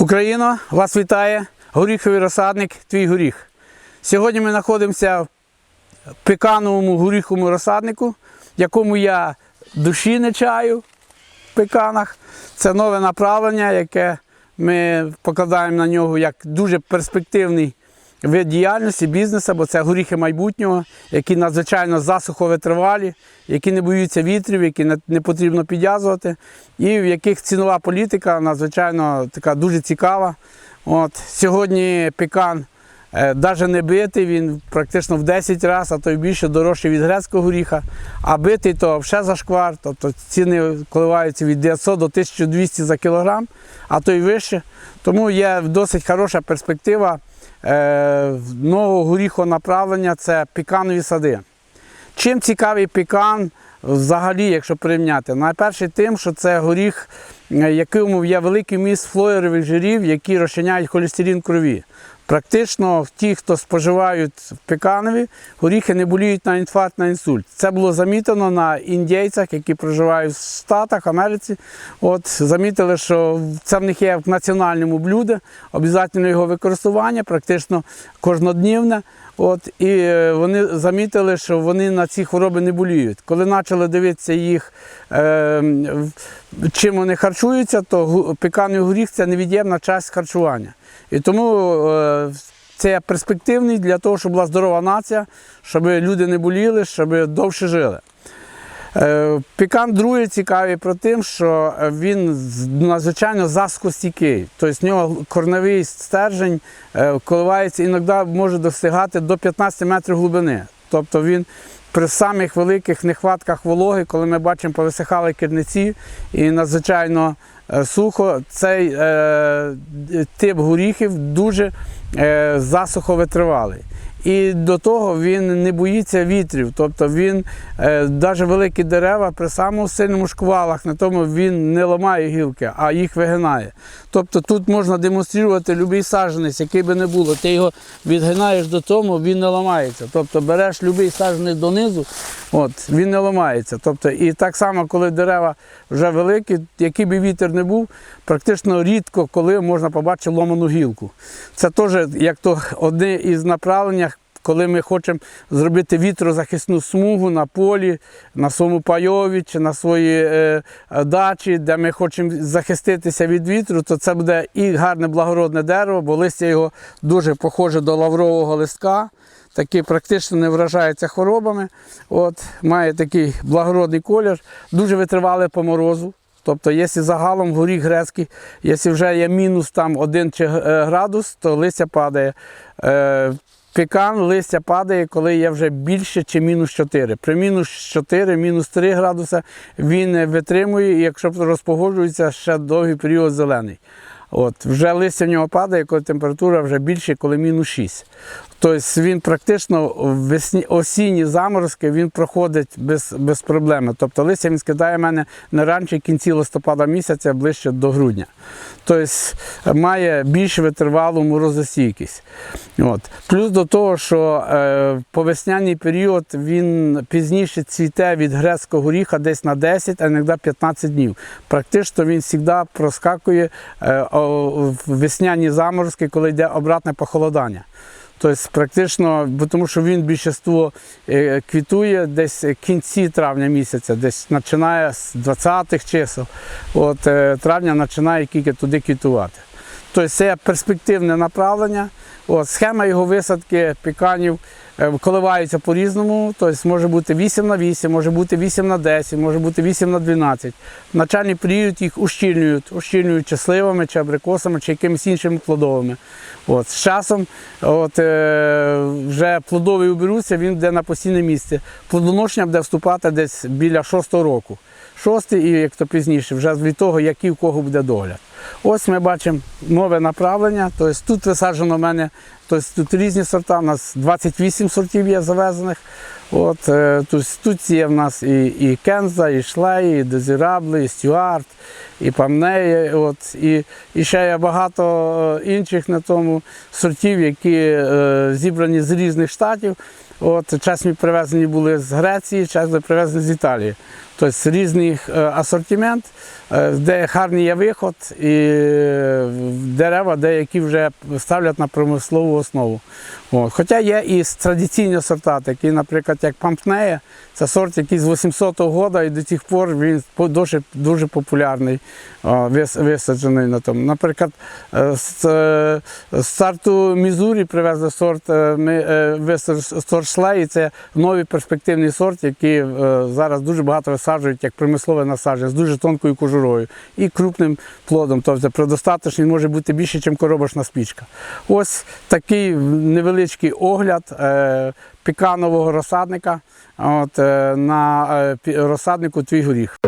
Україно, вас вітає горіховий розсадник Твій горіх. Сьогодні ми знаходимося в пекановому горіховому розсаднику, якому я душі не чаю в пеканах. Це нове направлення, яке ми покладаємо на нього як дуже перспективний вид діяльності, бізнесу, бо це горіхи майбутнього, які надзвичайно засуховитривалі, які не боються вітрів, які не, потрібно підв'язувати, і в яких цінова політика надзвичайно така дуже цікава. От, сьогодні пекан навіть не битий, він практично в 10 разів, а то й більше дорожчий від грецького горіха. А битий то взагалі зашквар, тобто ціни коливаються від 900 до 1200 за кілограм, а то й вище. Тому є досить хороша перспектива е, нового горіхового направлення це піканові сади. Чим цікавий пікан взагалі, якщо порівняти? Найперше тим, що це горіх, е, якому є великий міст флоєрових жирів, які розчиняють холестерин в крові. Практично ті, хто споживають в пеканові, горіхи не боліють на інфаркт, на інсульт. Це було замітено на індійцях, які проживають в Штатах, Америці. От замітили, що це в них є в національному блюді, обов'язково його використання, практично кожноднівне. От, і е, вони замітили, що вони на ці хвороби не боліють. Коли почали дивитися їх, е, чим вони харчуються, то пеканий горіх це невід'ємна частина харчування. І тому е, це перспективний для того, щоб була здорова нація, щоб люди не боліли, щоб довше жили. Е, Пікан другий цікавий про тим, що він надзвичайно заскостійкий. Тобто в нього корневий стержень е, коливається, іноді може достигати до 15 метрів глибини. Тобто він при самих великих нехватках вологи, коли ми бачимо повисихали керниці і надзвичайно е, сухо, цей е, тип горіхів дуже е, засуховитривалий. І до того він не боїться вітрів, тобто він навіть великі дерева при самому сильному шквалах, на тому він не ламає гілки, а їх вигинає. Тобто тут можна демонструвати будь-який саджанець, який би не було. Ти його відгинаєш до тому, він не ламається. Тобто береш будь-який саджанець донизу, от, він не ламається. Тобто, і так само, коли дерева вже великі, який би вітер не був, практично рідко коли можна побачити ломану гілку. Це теж як то одне із направлень, коли ми хочемо зробити вітрозахисну смугу на полі, на своєму пайові чи на своїй е, е, дачі, де ми хочемо захиститися від вітру, то це буде і гарне благородне дерево, бо листя його дуже похоже до лаврового листка. Такий практично не вражається хворобами. От, має такий благородний колір, дуже витривалий по морозу. Тобто, якщо загалом горіх грецький, якщо вже є мінус там 1 чи, е, градус, то листя падає. Е, Пекан листя падає, коли є вже більше чи мінус 4. При мінус 4, мінус 3 градуса він витримує, і якщо розпогоджується, ще довгий період зелений. От, вже листя в нього падає, коли температура вже більше, коли мінус 6. Тобто він практично весні, осінні заморозки він проходить без, без проблем. Тобто листя він скидає мене не раніше кінці листопада місяця, ближче до грудня. Тобто має більш витривалу морозостійкість. От. Плюс до того, що е, по період він пізніше цвіте від грецького горіха десь на 10, а іноді 15 днів. Практично він завжди проскакує е, весняні заморозки, коли йде обратне похолодання. Тобто практично, тому що він більшість квітує десь в кінці травня місяця, десь починає з 20-х чисел. От е, травня починає тільки туди квітувати. Тобто це перспективне направлення. От, схема його висадки піканів е, коливається по-різному. Тобто може бути 8 на 8, може бути 8 на 10, може бути 8 на 12. В начальний період їх ущільнюють, ущільнюють чи сливами, чи абрикосами, чи якимись іншими плодовими. От, з часом от, е, вже плодовий уберуться, він йде на постійне місце. Плодоношення буде вступати десь біля 6 року. Шостий і як то пізніше, вже від того, який у кого буде догляд. Ось ми бачимо нове направлення. Тобто тут висаджено в мене Тобто тут різні сорта, у нас 28 сортів є завезених. От, е, тут, тут є в нас і, і Кенза, і Шлей, і Дезірабле, і Стюарт, і Памнеє. От, і, і ще є багато е, інших на тому сортів, які е, зібрані з різних штатів. От, часні привезені були з Греції, часні привезені з Італії. Тобто різний е, асортимент, де гарний є виход, і дерева деякі вже ставлять на промислову основу. От. Хоча є і традиційні сорта, такі, наприклад, як Пампнея, це сорт, який з 800-го року і до тих пор він дуже, дуже популярний, висаджений на тому. Наприклад, е, з, е, старту Мізурі привезли сорт, е, сорт Шлей, це новий перспективний сорт, який зараз дуже багато висаджують як примислове насадження з дуже тонкою кожурою і крупним плодом. Тобто предостаточний може бути більше, ніж коробочна спічка. Ось такий невеличкий огляд піканового розсадника от, е, на е, розсаднику твій горіх.